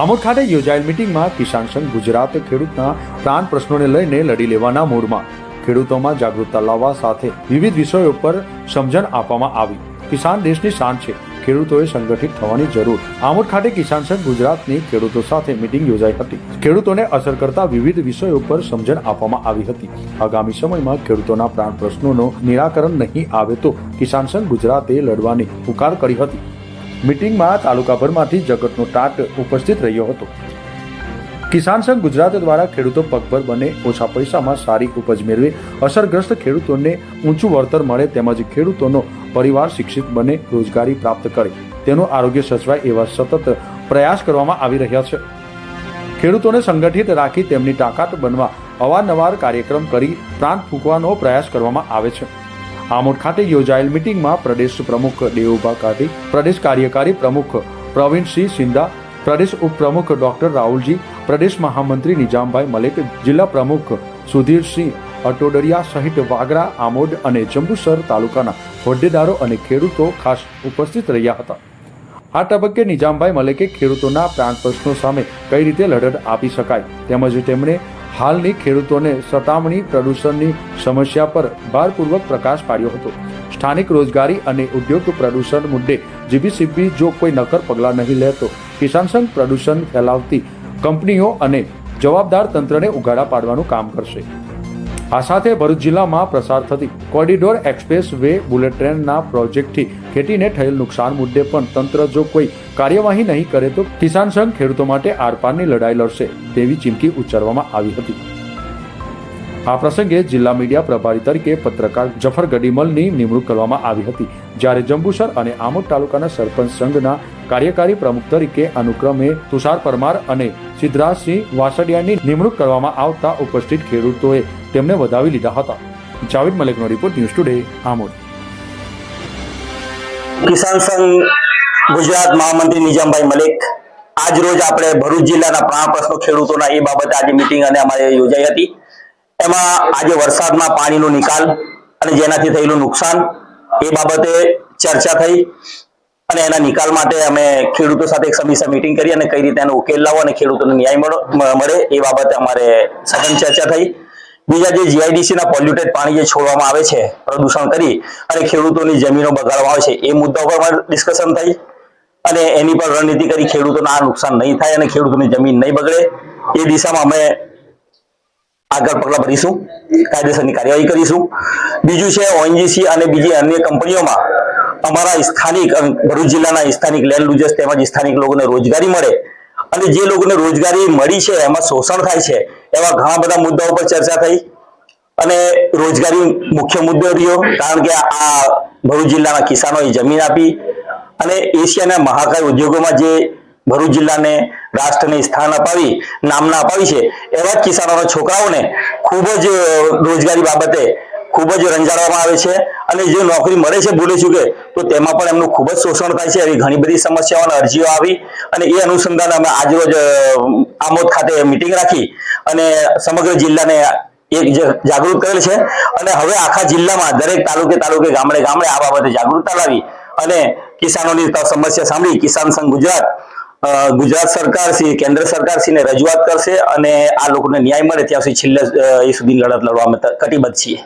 આમોદ ખાતે યોજાયેલ મિટિંગમાં કિસાન સંઘ ગુજરાત ખેડૂતના પ્રાણ પ્રશ્નોને લઈને લડી લેવાના મૂડમાં. ખેડૂતોમાં જાગૃતતા લાવવા સાથે વિવિધ વિષયો પર સમજણ આપવામાં આવી. કિસાન દેશની શાન છે. ખેડૂતોએ સંગઠિત થવાની જરૂર. આમોદ ખાતે કિસાન સંઘ ગુજરાતની ખેડૂતો સાથે મિટિંગ યોજાઈ હતી. ખેડૂતોને અસર કરતા વિવિધ વિષયો પર સમજણ આપવામાં આવી હતી. આગામી સમયમાં ખેડૂતોના પ્રાણ પ્રશ્નોનો નિરાકરણ નહીં આવે તો કિસાન સંઘ ગુજરાતે લડવાની પુકાર કરી હતી. મિટિંગમાં તાલુકાભરમાંથી જગતનો ટાટ ઉપસ્થિત રહ્યો હતો. કિસાન સંઘ ગુજરાત દ્વારા ખેડૂતો પગભર બને, ઓછા પૈસામાં સારી ઉપજ મેળવે, અસરગ્રસ્ત ખેડૂતોને ઊંચું વળતર મળે તેમજ ખેડૂતોનો પરિવાર શિક્ષિત બને, રોજગારી પ્રાપ્ત કરે. તેનું આરોગ્ય સચવાય એવા સતત પ્રયાસ કરવામાં આવી રહ્યા છે. ખેડૂતોને સંગઠિત રાખી તેમની તાકાત બનવા અવારનવાર કાર્યક્રમ કરી પ્રાંત ફૂંકવાનો પ્રયાસ કરવામાં આવે છે. આમોદ ખાતે યોજાયેલ મિટિંગમાં પ્રદેશ પ્રમુખ દેવુભા કાઢી પ્રદેશ કાર્યકારી પ્રમુખ પ્રવીણસિંહ સિંધા, પ્રદેશ ઉપપ્રમુખ ડોક્ટર રાહુલજી, પ્રદેશ મહામંત્રી નિજામભાઈ મલેક, જિલ્લા પ્રમુખ સુધીરસિંહ અટોડરિયા સહિત વાગરા, આમોદ અને જંબુસર તાલુકાના હોદ્દેદારો અને ખેડૂતો ખાસ ઉપસ્થિત રહ્યા હતા. આ તબક્કે નિજામભાઈ મલેકે ખેડૂતોના પ્રાંત પ્રશ્નો સામે કઈ રીતે લડત આપી શકાય તેમજ તેમણે હાલની ખેડૂતોને સતામણી પ્રદૂષણની સમસ્યા પર ભારપૂર્વક પ્રકાશ પાડ્યો હતો. સ્થાનિક રોજગારી અને ઉદ્યોગ પ્રદૂષણ મુદ્દે જીબીસીબી જો કોઈ નક્કર પગલાં નહીં લે તો કિસાન સંઘ પ્રદૂષણ ફેલાવતી કંપનીઓ અને જવાબદાર તંત્રને ઉગાડા પાડવાનું કામ કરશે. આ સાથે ભરૂચ જિલ્લામાં પ્રસાર થતી કોરિડોર એક્સપ્રેસ વે બુલેટ ટ્રેનના પ્રોજેક્ટથી ખેતીને થયેલ નુકસાન મુદ્દે પણ તંત્ર જો કોઈ કાર્યવાહી નહીં કરે તો કિસાન સંઘ ખેડૂતો માટે આરપારની લડાઈ લડશે તેવી ચીમકી ઉચ્ચારવામાં આવી હતી. આ પ્રસંગે જિલ્લા મીડિયા પ્રભારી તરીકે પત્રકાર જફર ગડીમલની નિમણૂક કરવામાં આવી હતી. જ્યારે જંબુસર અને આમોદ તાલુકાના સરપંચ સંઘના કાર્યકારી પ્રમુખ તરીકે અનુક્રમે તુષાર પરમાર અને સિદ્ધરાજસિંહ વાસડિયાની નિમણૂક કરવામાં આવતા ઉપસ્થિત ખેડૂતોએ તેમને વધાવી લીધા હતા. Javed મલિકનો report news today, Amod. Kisan Sangh, Gujarat મહામંત્રી નિજામભાઈ મલિક, આજ રોજ આપણે ભરૂચ જિલ્લાના પ્રાણ પ્રશ્નો ખેડૂતોના એ બાબતે આજે મિટિંગ અને અમારે યોજાઈ હતી. એમાં આજે વરસાદમાં પાણીનો નિકાલ અને જેનાથી થયેલું નુકસાન એ બાબતે ચર્ચા થઈ. અને એના નિકાલ માટે અમે ખેડૂતો સાથે એક સમીક્ષા મિટિંગ કરી અને કઈ રીતે એનો ઉકેલ લાવો અને ખેડૂતોને ન્યાય મળો- એ બાબતે અમારે સઘન ચર્ચા થઈ. બીજા જે જીઆઈડીસી ના પોલ્યુટેડ પાણી જે છોડવામાં આવે છે, પ્રદૂષણ કરી અને ખેડૂતોની જમીનો બગાડવામાં આવે છે, એ મુદ્દા ઉપર અમારે ડિસ્કશન થઈ. અને એની પર રણનીતિ કરી ખેડૂતોને આ નુકસાન નહીં થાય અને ખેડૂતોની જમીન નહીં બગડે. એ દિશામાં અમે આગળ પગલા ભરીશું. કાયદેસરની કાર્યવાહી કરીશું. બીજું છે ઓએનજીસી અને બીજી અન્ય કંપનીઓમાં અમારા સ્થાનિક ભરૂચ જિલ્લાના સ્થાનિક લેન્ડ લુઝર્સ તેમજ સ્થાનિક લોકોને રોજગારી મળે અને જે લોકોને રોજગારી મળી છે, એમાં શોષણ થાય છે, એવા ઘણા બધા મુદ્દાઓ પર ચર્ચા થઈ અને રોજગારી મુખ્ય મુદ્દો રહ્યો, કારણ કે આ ભરૂચ જિલ્લાના કિસાનોએ જમીન આપી અને એશિયાના મહાકાય ઉદ્યોગોમાં જે ભરૂચ જિલ્લાને રાષ્ટ્રને સ્થાન અપાવી, નામના અપાવી છે, એવા જ કિસાનોના છોકરાઓને ખૂબ જ રોજગારી બાબતે ખૂબ જ રંજાડવામાં આવે છે અને જે નોકરી મળે છે ભૂલે ચૂકે, તો તેમાં પણ એમનું ખૂબ જ શોષણ થાય છે એવી ઘણી બધી સમસ્યાઓને અરજીઓ આવી અને એ અનુસંધાને અમે આજરોજ આમોદ ખાતે મિટિંગ રાખી અને સમગ્ર જિલ્લાને એક જાગૃત કરેલ છે અને હવે આખા જિલ્લામાં દરેક તાલુકે તાલુકે, ગામડે ગામડે આ બાબતે જાગૃતતા લાવી અને કિસાનોની સમસ્યા સાંભળી કિસાન સંઘ ગુજરાત ગુજરાત સરકાર શ્રી, કેન્દ્ર સરકાર શ્રીને રજૂઆત કરશે અને આ લોકોને ન્યાય મળે ત્યાં સુધી છેલ્લે એ સુધી લડત લડવા અમે કટિબદ્ધ છીએ.